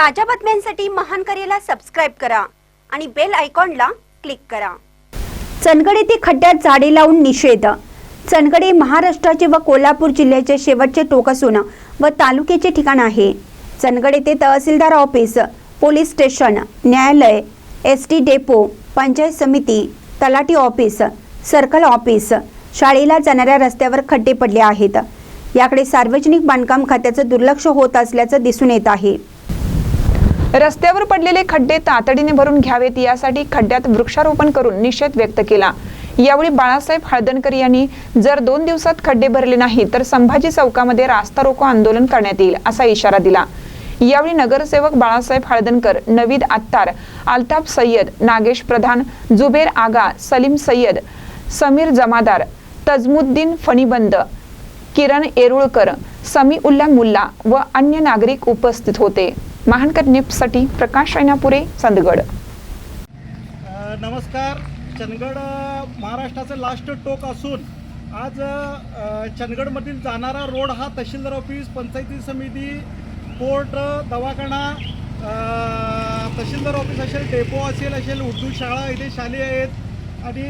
ताज्या बातम्यांसाठी महान करेला सबस्क्राईब करा आणि बेल आयकॉनला क्लिक करा. चनगड येथे खड्ड्यात झाडे लावून निषेध. चनगड हे महाराष्ट्राचे व कोल्हापूर जिल्ह्याचे शेवटचे टोक असून व तालुक्याचे ठिकाण आहे. चनगड येथे तहसीलदार ऑफिस पोलीस स्टेशन न्यायालय एस टी डेपो पंचायत समिती तलाठी ऑफिस सर्कल ऑफिस शाळेला जाणाऱ्या रस्त्यावर खड्डे पडले आहेत. याकडे सार्वजनिक बांधकाम खात्याचं दुर्लक्ष होत असल्याचं दिसून येत आहे. रस्त्यावर पडलेले खड्डे तातडीने भरून घ्यावेत यासाठी खड्ड्यात वृक्षारोपण करून निषेध व्यक्त केला. यावेळी बाळासाहेब हळदणकर यांनी जर दोन दिवसात खड्डे भरले नाही तर संभाजी चौकामध्ये रास्ता रोको आंदोलन करण्यात येईल असा इशारा दिला. यावेळी नगरसेवक बाळासाहेब हळदणकर नवीद आत्तार अल्ताफ सय्यद नागेश प्रधान जुबेर आगा सलीम सय्यद समीर जमादार तजमुद्दीन फणीबंद किरण येरुळकर समी उल्ला मुल्ला व अन्य नागरिक उपस्थित होते. महानकर न्यूजसाठी प्रकाश ऐनापुरे चंदगड. नमस्कार. चंदगड महाराष्ट्राचं लास्ट टोक असून आज चंदगडमधील जाणारा रोड हा तहसीलदार ऑफिस पंचायती समिती कोर्ट दवाखाना तहसीलदार ऑफिस असेल डेपो असेल असेल उर्दू शाळा इथे शालेय आहेत. आणि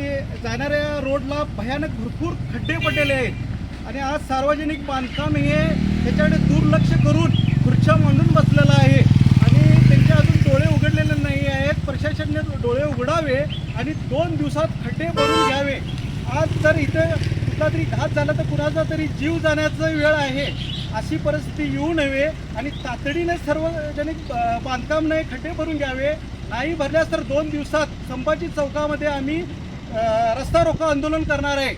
जाणाऱ्या रोडला भयानक भरपूर खड्डे पडलेले आहेत. आणि आज सार्वजनिक बांधकाम हे त्याच्याकडे दुर्लक्ष करून खुर्च्या मांडून बसलेलं आहे आणि त्यांचे अजून डोळे उघडलेले नाही आहेत प्रशासनाने डोळे उघडावे आणि दोन दिवसात खड्डे भरून घ्यावे. आज जर इथं कुठला तरी घात झाला तर कुणाचा तरी जीव जाण्याचा वेळ आहे. अशी परिस्थिती येऊ नये आणि तातडीने सार्वजनिक बांधकाम नाही खड्डे भरून घ्यावे. नाही भरल्यास तर दोन दिवसात संभाजी चौकामध्ये आम्ही रस्ता रोको आंदोलन करणार आहे.